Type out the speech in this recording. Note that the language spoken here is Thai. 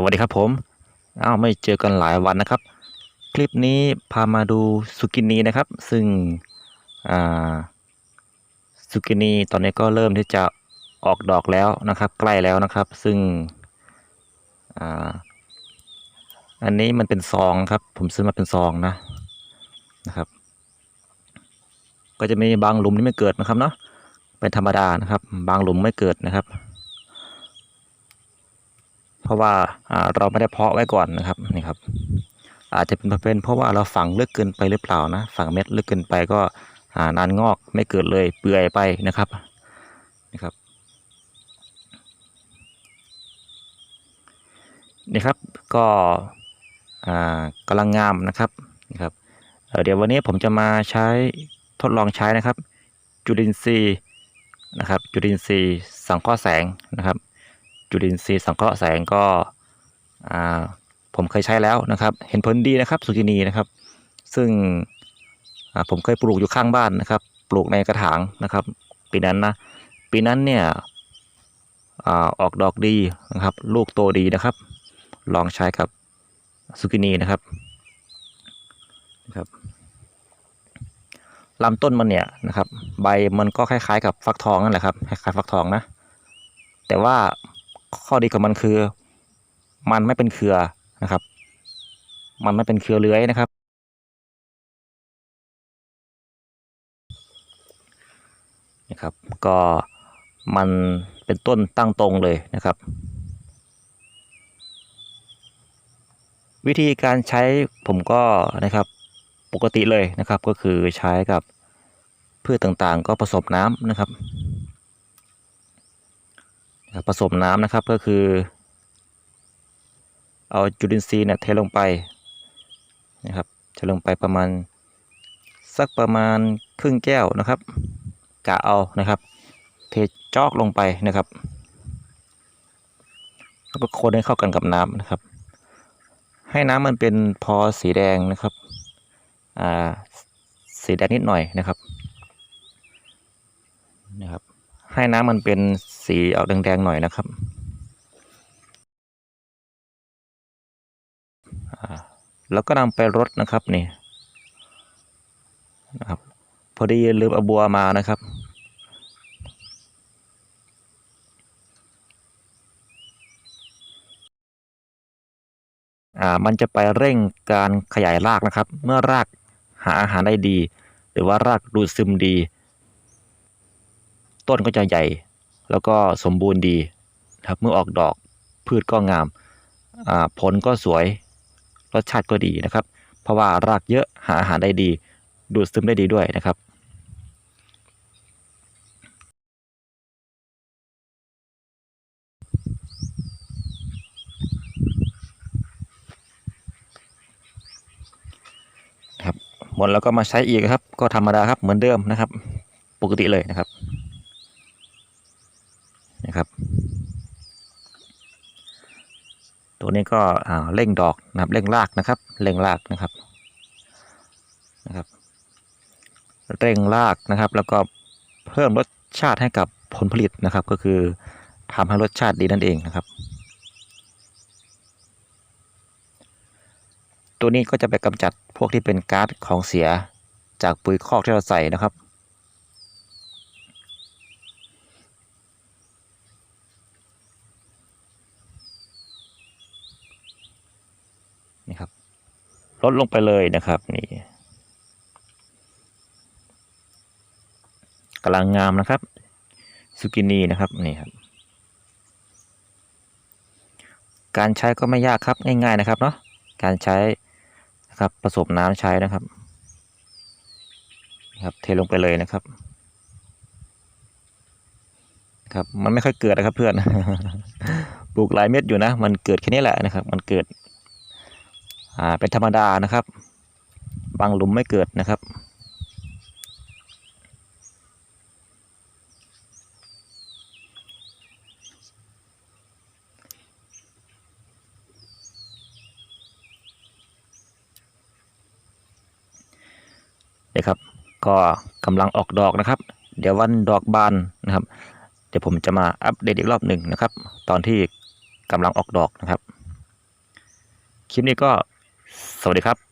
สวัสดีครับผมอ้าวไม่เจอกันหลายวันนะครับ คลิปนี้พามาดูสุกินีนะครับ ซึ่งสุกินีตอนนี้ก็เริ่มที่จะออกดอกแล้วนะครับ ใกล้แล้วนะครับ ซึ่งออันนี้มันเป็นซองครับ ผมซื้อมาเป็นซองนะนะครับ ก็จะมีบางหลุมที่ไม่เกิดนะครับเนาะเป็นธรรมดานะครับ บางหลุมไม่เกิดนะครับ เพราะว่าเราไม่ได้เพาะไว้ก่อนนะครับนี่ครับ อาจจะเป็นเป็นเพราะว่าเราฝังลึกเกินไปหรือเปล่านะฝังเม็ดลึกเกินไปก็นานงอกไม่เกิดเลยเปื่อยไปนะครับนี่ครับนี่ครับก็กำลังงามนะครับนี่ครับเเดี๋ยววันนี้ผมจะมาใช้ทดลองใช้นะครับ จุลินทรีย์นะครับ จุลินทรีย์สังเคราะห์แสงนะครับ จุลินทรีย์สังเคราะห์แสงก็ผมเคยใช้แล้วนะครับ เห็นผลดีนะครับสุกินีนะครับ ซึ่งผมเคยปลูกอยู่ข้างบ้านนะครับ ปลูกในกระถางนะครับ ปีนั้นนะปีนั้นเนี่ยอออกดอกดีนะครับ ลูกโตดีนะครับ ลองใช้กับสุกินีนะครับนะครับลำต้นมันเนี่ยนะครับ ใบมันก็คล้ายๆ กับฟักทองนั่นแหละครับคล้ายๆฟักทองนะ แต่ว่า ข้อดีของมันคือ มันไม่เป็นเครือนะครับ มันไม่เป็นเครือเลื้อยนะครับ นะครับ ก็มันเป็นต้นตั้งตรงเลยนะครับ วิธีการใช้ผมก็นะครับปกติเลยนะครับก็คือใช้กับพืชต่างๆ ก็ผสมน้ำนะครับนะครับ ผสมน้ำนะครับก็คือ เอาจุลินทรีย์เนี่ยเทลงไปนะครับเทลงไปประมาณสักประมาณครึ่งแก้วนะครับกะเอานะครับ เทจอกลงไปนะครับแล้วก็คนให้เข้ากันกับน้ำนะครับ ให้น้ำมันเป็นพอสีแดงนะครับอ่าสีแดงนิดหน่อยนะครับนะครับ ให้น้ำมันเป็นสีออกแดงๆหน่อยนะครับแล้วก็นำไปรดนะครับนี่นะครับพอดีลืมเอาบัวมานะครับ อ่า มันจะไปเร่งการขยายรากนะครับ เมื่อรากหาอาหารได้ดี หรือว่ารากดูดซึมดี ต้นก็จะใหญ่ แล้วก็สมบูรณ์ดีนะครับเมื่อออกดอกพืชก็งามอ่าผลก็สวยรสชาติก็ดีนะครับ เพราะว่ารากเยอะหาอาหารได้ดี ดูดซึมได้ดีด้วยนะครับครับหมดแล้วก็มาใช้อีกครับ ก็ธรรมดาครับเหมือนเดิมนะครับ ปกติเลยนะครับ นะครับ ตัวนี้ก็เร่งดอกนะครับเร่งรากนะครับเร่งรากนะครับนะครับ เร่งรากนะครับ แล้วก็เพิ่มรสชาติให้กับผลผลิตนะครับ ก็คือทำให้รสชาติดีนั่นเองนะครับ ตัวนี้ก็จะไปกำจัดพวกที่เป็นก๊าซของเสียจากปุ๋ยคอกที่เราใส่นะครับ นี่ครับ ลดลงไปเลยนะครับนี่กำลังงามนะครับสุกินีนะครับนี่ครับการใช้ก็ไม่ยากครับง่ายๆนะครับเนาะการใช้นะครับผสมน้ำใช้นะครับครับเทลงไปเลยนะครับครับ มันไม่ค่อยเกิดนะครับเพื่อน ปลูกหลายเม็ดอยู่นะ มันเกิดแค่นี้แหละนะครับ มันเกิด อ่าเป็นธรรมดานะครับ บางหลุมไม่เกิดนะครับนี่ครับก็กำลังออกดอกนะครับ เดี๋ยววันดอกบานนะครับ เดี๋ยวผมจะมาอัปเดตอีกรอบหนึ่งนะครับ ตอนที่กำลังออกดอกนะครับ คลิปนี้ก็ สวัสดีครับ